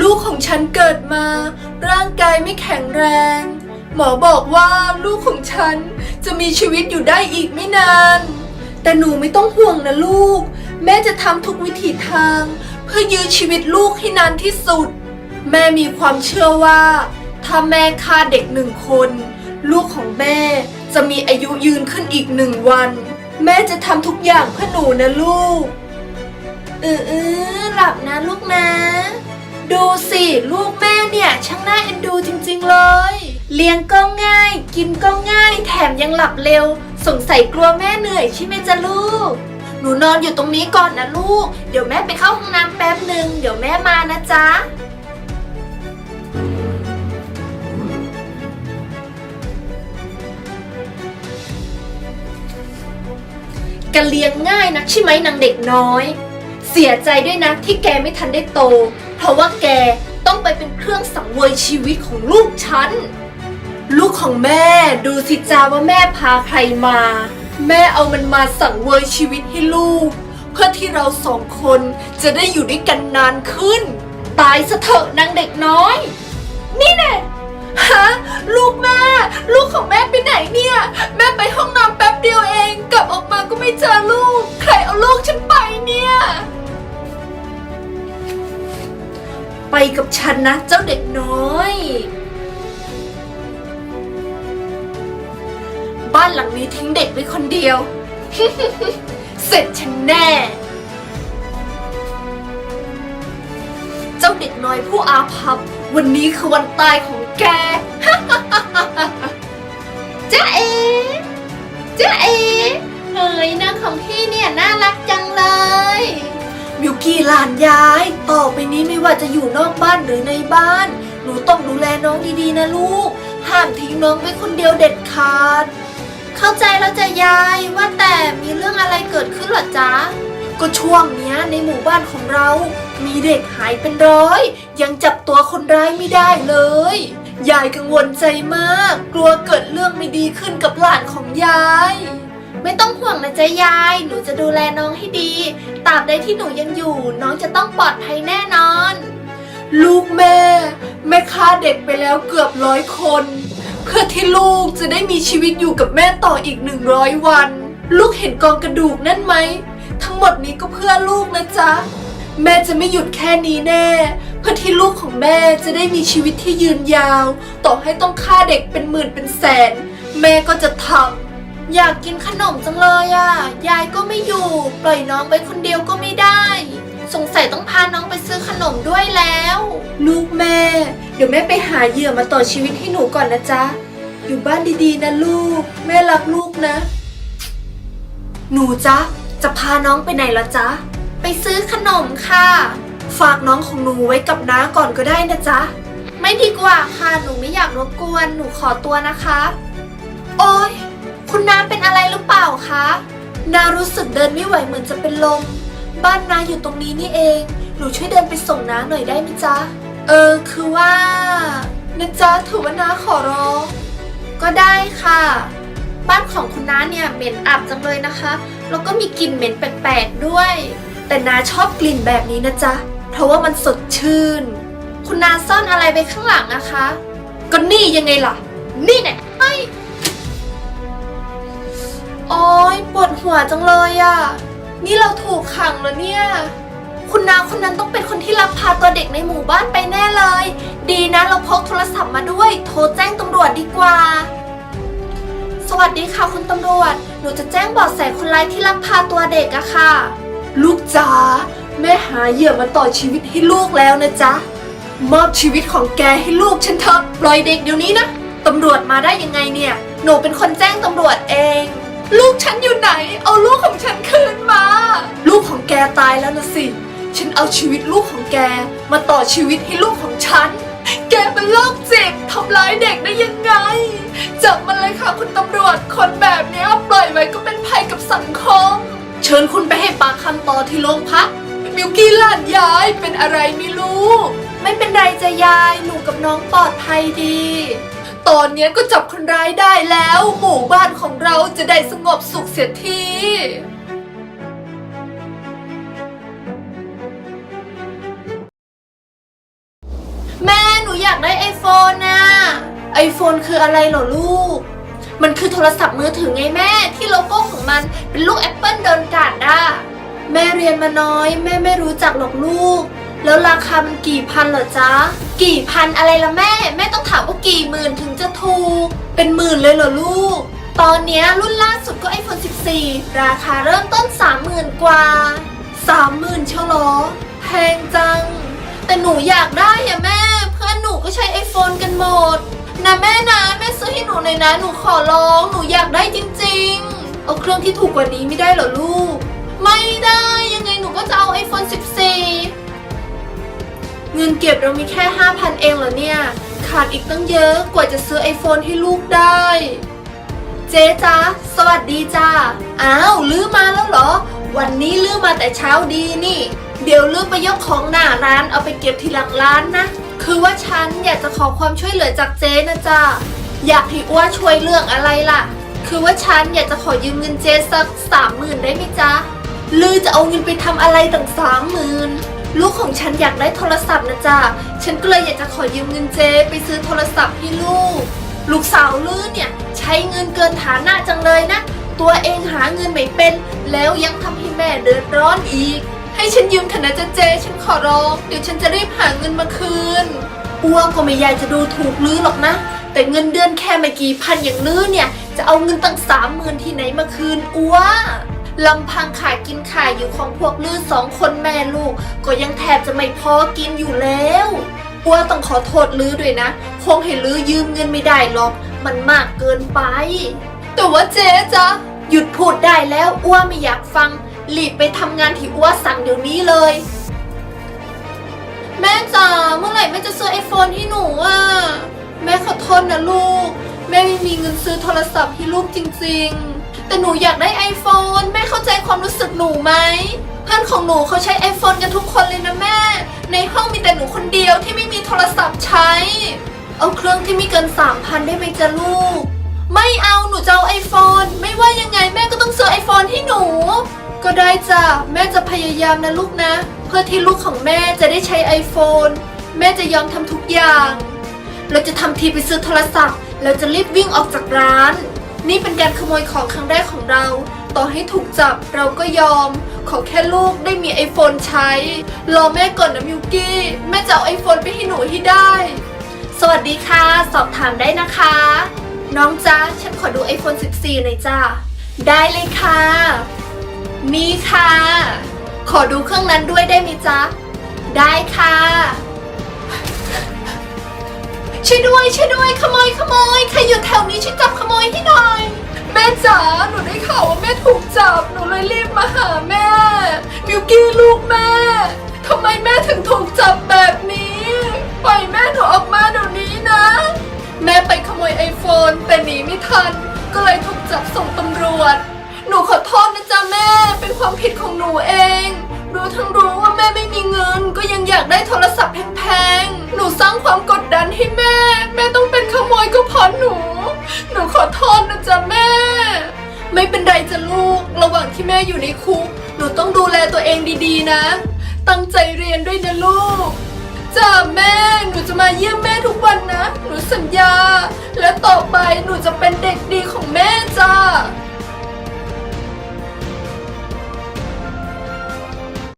ลูกของฉันเกิดมา ร่างกายไม่แข็งแรง หมอบอกว่าลูกของฉันจะมีชีวิตอยู่ได้อีกไม่นาน แต่หนูไม่ต้องห่วงนะลูก แม่จะทำทุกวิถีทาง เพื่อยื้อชีวิตลูกให้นานที่สุด แม่มีความเชื่อว่า ถ้าแม่ฆ่าเด็กหนึ่งคน ลูกของแม่จะมีอายุยืนขึ้นอีกหนึ่งวัน แม่จะทำทุกอย่างเพื่อหนูนะลูกเออเออหลับนะลูกนะ ดูสิ ลูกแม่เนี่ย ช่างน่าเอ็นดูจริงๆเลย เลี้ยงก็ง่าย กินก็ง่าย แถมยังหลับเร็ว สงสัยกลัวแม่เหนื่อยใช่ไหมจ๊ะลูก หนูนอนอยู่ตรงนี้ก่อนนะลูก เดี๋ยวแม่ไปเข้าห้องน้ำแป๊บหนึ่งเดี๋ยวแม่มานะจ๊ะกันเลี้ยงง่ายนักใช่ไหมนางเด็กน้อย เสียใจด้วยนะที่แกไม่ทันได้โต เพราะว่าแกต้องไปเป็นเครื่องสังเวยชีวิตของลูกฉัน ลูกของแม่ดูสิจ้าว่าแม่พาใครมา แม่เอามันมาสังเวยชีวิตให้ลูก เพื่อที่เราสองคนจะได้อยู่ด้วยกันนานขึ้น ตายซะเถอะนางเด็กน้อย นี่แน่ฮะลูกแม่ ลูกของแม่ไปไหนเนี่ย แม่ไปห้องน้ำแป๊บเดียว นะ เจ้าเด็กน้อย บ้านหลังนี้ทิ้งเด็กไว้คนเดียว เสร็จฉันแน่ เจ้าเด็กน้อยผู้อาภัพวันนี้คือวันตายของแก จ้าเอจ้าเอเฮ้ยนางของพี่เนี่ยน่ารักจังเลย กี้หลานยาย ต่อไปนี้ไม่ว่าจะอยู่นอกบ้านหรือในบ้าน หนูต้องดูแลน้องดีๆนะลูก ห้ามทิ้งน้องไว้คนเดียวเด็ดขาด เข้าใจแล้วจ้ะยายว่าแต่มีเรื่องอะไรเกิดขึ้นหรอจ๊ะ ก็ช่วงเนี้ยในหมู่บ้านของเรา มีเด็กหายเป็นร้อย ยังจับตัวคนร้ายไม่ได้เลย ยายกังวลใจมาก กลัวเกิดเรื่องไม่ดีขึ้นกับหลานของยาย ไม่ต้องห่วงนะจ๊ะยาย หนูจะดูแลน้องให้ดี ตราบใดที่หนูยังอยู่ น้องจะต้องปลอดภัยแน่นอน ลูกแม่ แม่ฆ่าเด็กไปแล้วเกือบร้อยคน เพื่อที่ลูกจะได้มีชีวิตอยู่กับแม่ต่ออีกหนึ่งร้อยวัน ลูกเห็นกองกระดูกนั่นไหม ทั้งหมดนี้ก็เพื่อลูกนะจ๊ะ แม่จะไม่หยุดแค่นี้แน่ เพื่อที่ลูกของแม่จะได้มีชีวิตที่ยืนยาว ต่อให้ต้องฆ่าเด็กเป็นหมื่นเป็นแสน แม่ก็จะทำ อยากกินขนมจังเลยอะ่ะ ยายก็ไม่อยู่ ปล่อยน้องไปคนเดียวก็ไม่ได้ สงสัยต้องพาน้องไปซื้อขนมด้วยแล้ว ลูกแม่ เดี๋ยวแม่ไปหาเหยื่อมาต่อชีวิตให้หนูก่อนนะจ๊ะ อยู่บ้านดีๆนะลูก แม่รักลูกนะ หนูจ๊ะ จะพาน้องไปไหนละจ๊ะ ไปซื้อขนมค่ะ ฝากน้องของหนูไว้กับน้าก่อนก็ได้นะจ๊ะ ไม่ดีกว่าค่ะ หนูไม่อยากรบกวน หนูขอตัวนะคะ อะไรหรือเปล่าคะ นารู้สึกเดินไม่ไหวเหมือนจะเป็นลม บ้านนาอยู่ตรงนี้นี่เอง หนูช่วยเดินไปส่งน้าหน่อยได้ไหมจ๊ะ เออ คือว่านะจ๊ะถือว่าน้าขอร้อง ก็ได้ค่ะ บ้านของคุณน้าเนี่ยเหม็นอับจังเลยนะคะ แล้วก็มีกลิ่นเหม็นแปลกๆด้วย แต่น้าชอบกลิ่นแบบนี้นะจ๊ะ เพราะว่ามันสดชื่น คุณน้าซ่อนอะไรไปข้างหลังนะคะ ก็นี่ยังไงล่ะ นี่แน่ไอ้ โอ๊ยปวดหัวจังเลยอะนี่เราถูกขังแล้วเนี่ย คุณนาคนนั้นต้องเป็นคนที่ลักพาตัวเด็กในหมู่บ้านไปแน่เลย ดีนะเราพกโทรศัพท์มาด้วย โทรแจ้งตำรวจดีกว่า สวัสดีค่ะคุณตำรวจ หนูจะแจ้งเบาะแสคนร้ายที่ลักพาตัวเด็กอะค่ะ ลูกจ๋าแม่หาเหยื่อมาต่อชีวิตให้ลูกแล้วนะจ๊ะ มอบชีวิตของแกให้ลูกฉันเถอะปล่อยเด็กเดี๋ยวนี้นะ ตำรวจมาได้ยังไงเนี่ย หนูเป็นคนแจ้งตำรวจเอง ลูกฉันอยู่ไหน เอาลูกของฉันคืนมา ลูกของแกตายแล้วนะสิ ฉันเอาชีวิตลูกของแก มาต่อชีวิตให้ลูกของฉัน แกเป็นโรคจิตทำร้ายเด็กได้ยังไง จับมันเลยค่ะคุณตำรวจ คนแบบเนี้ยปล่อยไว้ก็เป็นภัยกับสังคม เชิญคุณไปให้ปากคำต่อที่โรงพักมิวกี้หลานยายเป็นอะไรไม่รู้ ไม่เป็นไรจะยาย หนูกับน้องปลอดภัยดี ตอนนี้ก็จับคนร้ายได้แล้ว หมู่บ้านของเราจะได้สงบสุขเสียทีแม่หนูอยากได้ไอโฟนนะไอโฟนคืออะไรเหรอลูก มันคือโทรศัพท์มือถือไงแม่ ที่โลโก้ของมันเป็นลูกแอปเปิลโดนกัดอะแม่เรียนมาน้อย แม่ไม่รู้จักหรอกลูก แล้วราคามันกี่พันเหรอจ๊ะ กี่พันอะไรละแม่ แม่ต้องถามว่ากี่หมื่นถ เป็นหมื่นเลยเหรอลูก ตอนนี้รุ่นล่าสุดก็ iPhone 14 ราคาเริ่มต้น 30,000 กว่า 30,000เชียวเหรอ แพงจัง แต่หนูอยากได้อะแม่ เพื่อนหนูก็ใช้ iPhone กันหมด นะแม่นะ แม่ซื้อให้หนูหน่อยนะ หนูขอร้อง หนูอยากได้จริงๆ เอาเครื่องที่ถูกกว่านี้ไม่ได้เหรอลูก ไม่ได้ยังไงหนูก็จะเอา iPhone 14 เงินเก็บเรามีแค่ 5,000 เองเหรอเนี่ย ขาดอีกตั้งเยอะกว่าจะซื้อ iPhone ให้ลูกได้ เจ๊จ๊ะสวัสดีจ้าอ้าวลื้อมาแล้วเหรอ วันนี้ลื้อมาแต่เช้าดีนี่ เดี๋ยวลื้อไปยกของหน้าร้านเอาไปเก็บทีหลังร้านนะ คือว่าฉันอยากจะขอความช่วยเหลือจากเจ๊นะจ๊ะอยากให้อ้วช่วยเรื่องอะไรล่ะ คือว่าฉันอยากจะขอยืมเงินเจ๊สักสามหมื่นได้ไหมจ๊ะลือจะเอาเงินไปทำอะไรตั้งสามหมื่น ลูกของฉันอยากได้โทรศัพท์นะจ๊ะ ฉันก็เลยอยากจะขอยืมเงินเจไปซื้อโทรศัพท์ให้ลูก ลูกสาวลือเนี่ย ใช้เงินเกินฐานะจังเลยนะ ตัวเองหาเงินไม่เป็น แล้วยังทำให้แม่เดือดร้อนอีก ให้ฉันยืมเถอะนะจ๊ะเจ ฉันขอร้อง เดี๋ยวฉันจะรีบหาเงินมาคืนอ้วงก็ไม่อยากจะดูถูกลือหรอกนะ แต่เงินเดือนแค่ไม่กี่พันอย่างลือเนี่ย จะเอาเงินตั้งสามหมื่นที่ไหนมาคืนอ้ว ลำพังขายกินขายอยู่ของพวกลือสองคนแม่ลูก ก็ยังแทบจะไม่พอกินอยู่แล้วอ้วต้องขอโทษลือด้วยนะ คงให้ลือยืมเงินไม่ได้หรอก มันมากเกินไป แต่ว่าเจ๊จ๊ะหยุดพูดได้แล้วอ้วไม่อยากฟัง รีบไปทำงานที่อ้วสั่งเดี๋ยวนี้เลย แม่จ๋าเมื่อไหร่แม่จะซื้อไอโฟนให้หนูอะ แม่ขอโทษนะลูก แม่ไม่มีเงินซื้อโทรศัพท์ให้ลูกจริง ๆ แต่หนูอยากได้ไอโฟนแม่เข้าใจความรู้สึกหนูไหมเพื่อนของหนูเขาใช้ไอโฟนกันทุกคนเลยนะแม่ ในห้องมีแต่หนูคนเดียวที่ไม่มีโทรศัพท์ใช้ เอาเครื่องที่มีเกินสามพันได้ไหมจ๊ะลูก ไม่เอาหนูจะเอาไอโฟนไม่ว่ายังไงแม่ก็ต้องซื้อไอโฟนให้หนู ก็ได้จ้ะแม่จะพยายามนะลูกนะ เพื่อที่ลูกของแม่จะได้ใช้ iPhone แม่จะยอมทำทุกอย่าง เราจะทำทีไปซื้อโทรศัพท์แล้วจะรีบวิ่งออกจากร้าน นี่เป็นการขโมยของครั้งแรกของเรา ต่อให้ถูกจับเราก็ยอม ขอแค่ลูกได้มี iPhone ใช้ รอแม่ก่อนนะมิวกี้ แม่จะเอา iPhone ไปให้หนูให้ได้ สวัสดีค่ะ สอบถามได้นะคะ น้องจ๊ะฉันขอดู iPhone 14 หน่อยจ้าได้เลยค่ะมีค่ะ ขอดูเครื่องนั้นด้วยได้ไหมจ๊ะ ได้ค่ะ ช่วยด้วยช่วยด้วยขโมยขโมยใครอยู่แถวนี้ช่วยจับขโมยให้หน่อย แม่จ๋าหนูได้ข่าวว่าแม่ถูกจับหนูเลยรีบมาหาแม่มิวกี้ลูกแม่ทำไมแม่ถึงถูกจับแบบนี้ปล่อยแม่หนูออกมาเดี๋ยวนี้นะ แม่ไปขโมยไอโฟนแต่หนีไม่ทัน ก็เลยถูกจับส่งตำรวจ หนูขอโทษนะจ๊ะแม่เป็นความผิดของหนูเองรู้ทั้งรู้ว ม่ไม่มีเงิน ก็ยังอยากได้โทรศัพท์แพงๆ หนูสร้างความกดดันให้แม่ แม่ต้องเป็นขโมยก็เพราะหนู หนูขอโทษนะจ๊ะแม่ ไม่เป็นไรจ้ะลูก ระหว่างที่แม่อยู่ในคุก หนูต้องดูแลตัวเองดีๆนะ ตั้งใจเรียนด้วยนะลูกจ้าแม่ หนูจะมาเยี่ยมแม่ทุกวันนะ หนูสัญญา และต่อไปหนูจะเป็นเด็กดีของแม่จ้า